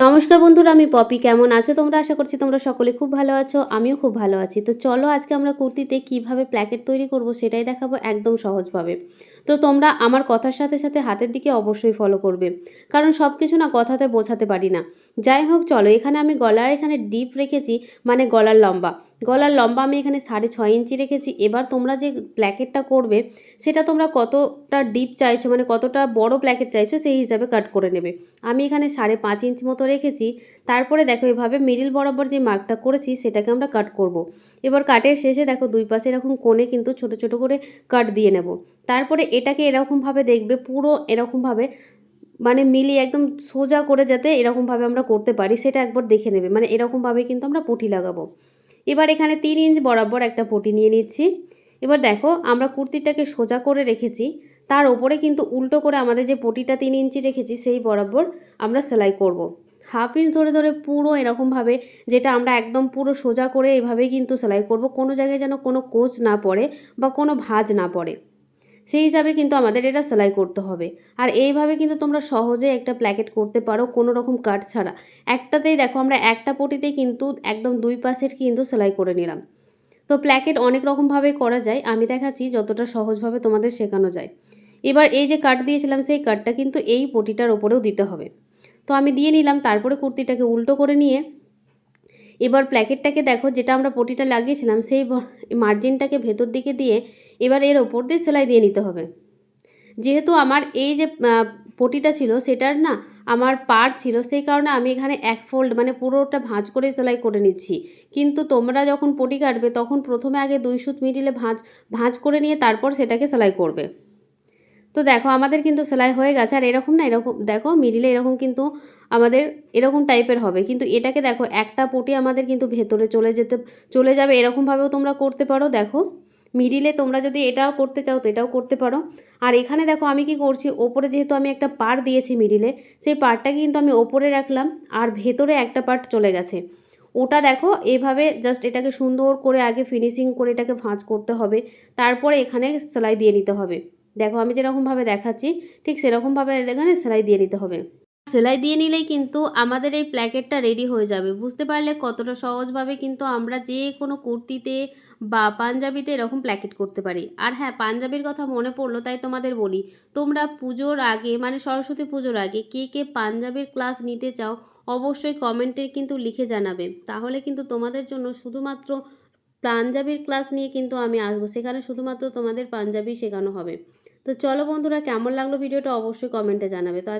No, নমস্কার বন্ধুরা, আমি পপি। কেমন আছো তোমরা? আশা করছি তোমরা সকলে খুব ভালো আছো, আমিও খুব ভালো আছি। তো চলো আজকে আমরা কুর্তিতে কীভাবে প্ল্যাকেট তৈরি করব সেটাই দেখাবো একদম সহজভাবে। তো তোমরা আমার কথার সাথে সাথে হাতের দিকে অবশ্যই ফলো করবে। কারণ সব কিছু না কথাতে বোঝাতে পারি না। যাই হোক, চলো, এখানে আমি গলার এখানে ডিপ রেখেছি মানে গলার লম্বা। গলার লম্বা আমি এখানে সাড়ে ছয় ইঞ্চি রেখেছি। এবার তোমরা যে প্ল্যাকেটটা করবে, সেটা তোমরা কতটা ডিপ চাইছো মানে কতটা বড় প্ল্যাকেট চাইছো, সেই হিসাবে কাট করে নেবে। আমি এখানে সাড়ে পাঁচ ইঞ্চি মতো রেখেছি। তারপরে দেখো এভাবে মিডিল বরাবর যে মার্কটা করেছি, সেটাকে আমরা কাট করব। এবার কাটের শেষে দেখো দুই পাশে এরকম কোণে কিন্তু ছোট ছোট করে কাট দিয়ে নেব তারপরে এটাকে এরকমভাবে দেখবে, পুরো এরকমভাবে মানে মিলিয়ে একদম সোজা করে যাতে এরকমভাবে আমরা করতে পারি, সেটা একবার দেখে নেবে মানে এরকমভাবে কিন্তু আমরা পটি লাগাবো এবার এখানে তিন ইঞ্চ বরাবর একটা পটি নিয়ে নিচ্ছি এবার দেখো আমরা কুর্তিটাকে সোজা করে রেখেছি, তার ওপরে কিন্তু উল্টো করে আমাদের যে পটিটা তিন ইঞ্চি রেখেছি, সেই বরাবর আমরা সেলাই করব। হাফ ইঞ্চ ধরে ধরে পুরো এরকমভাবে যেটা আমরা একদম পুরো সোজা করে এভাবেই কিন্তু সেলাই করব। কোনো জায়গায় যেন কোনো কোচ না পড়ে বা কোনো ভাঁজ না পড়ে। সেই হিসাবে কিন্তু আমাদের এটা সেলাই করতে হবে। আর এইভাবে কিন্তু তোমরা সহজে একটা প্ল্যাকেট করতে পারো কোনো রকম কাট ছাড়া। একটাতেই দেখো আমরা একটা পটিতেই কিন্তু একদম দুই পাশের কিন্তু সেলাই করে নিলাম। তো প্ল্যাকেট অনেক রকমভাবে করা যায়। আমি দেখাচ্ছি যতটা সহজভাবে তোমাদের শেখানো যায়। এবার এই যে কাট দিয়েছিলাম, সেই কাটটা কিন্তু এই পটিটার ওপরেও দিতে হবে। তো আমি দিয়ে নিলাম, তারপরে কুর্তিটাকে উল্টো করে নিয়ে এবার প্ল্যাকেটটাকে দেখো যেটা আমরা পটিটা লাগিয়েছিলাম সেই মার্জিনটাকে ভেতর দিকে দিয়ে এবার এর ওপর দিয়ে সেলাই দিয়ে নিতে হবে। যেহেতু আমার এই যে পটিটা ছিল সেটার না আমার পার ছিল সেই কারণে আমি এখানে এক ফোল্ড মানে পুরোটা ভাঁজ করে সেলাই করে নিচ্ছি। কিন্তু তোমরা যখন পটি কাটবে তখন প্রথমে আগে দুই সুত মিডিলে ভাঁজ ভাঁজ করে নিয়ে তারপর সেটাকে সেলাই করবে। তো দেখো আমাদের কিন্তু সেলাই হয়ে গেছে আর এরকম না, এরকম, দেখো মিডিলে এরকম কিন্তু আমাদের এরকম টাইপের হবে। কিন্তু এটাকে দেখো একটা পটি আমাদের কিন্তু ভেতরে চলে যেতে, চলে যাবে। এরকমভাবেও তোমরা করতে পারো। দেখো মিডিলে তোমরা যদি এটাও করতে চাও তো এটাও করতে পারো। আর এখানে দেখো আমি কি করছি? ওপরে যেহেতু আমি একটা পার দিয়েছি মিডিলে সেই পার্টটাকে কিন্তু আমি ওপরে রাখলাম আর ভেতরে একটা পার্ট চলে গেছে। ওটা দেখো এভাবে জাস্ট এটাকে সুন্দর করে আগে ফিনিশিং করে এটাকে ভাঁজ করতে হবে। তারপরে এখানে সেলাই দিয়ে নিতে হবে। দেখো, আমি যেরকমভাবে দেখাচ্ছি, ঠিক সেরকমভাবে এখানে সেলাই দিয়ে নিতে হবে। সেলাই দিয়ে নিলেই কিন্তু আমাদের এই প্ল্যাকেটটা রেডি হয়ে যাবে। বুঝতে পারলে কতটা সহজভাবে কিন্তু আমরা যে কোনো কুর্তিতে বা পাঞ্জাবিতে এরকম প্ল্যাকেট করতে পারি। আর হ্যাঁ পাঞ্জাবির কথা মনে পড়ল, তাই তোমাদের বলি, তোমরা পুজোর আগে মানে সরস্বতী পুজোর আগে কে কে পাঞ্জাবির ক্লাস নিতে চাও, অবশ্যই কমেন্টে কিন্তু লিখে জানাবে। তাহলে কিন্তু তোমাদের জন্য শুধুমাত্র পাঞ্জাবির ক্লাস নিয়ে কিন্তু আমি আসব। সেখানে শুধুমাত্র তোমাদের পাঞ্জাবি শেখানো হবে। তো চলো বন্ধুরা কেমন লাগল ভিডিওটা অবশ্যই কমেন্টে জানাবে। তো আজ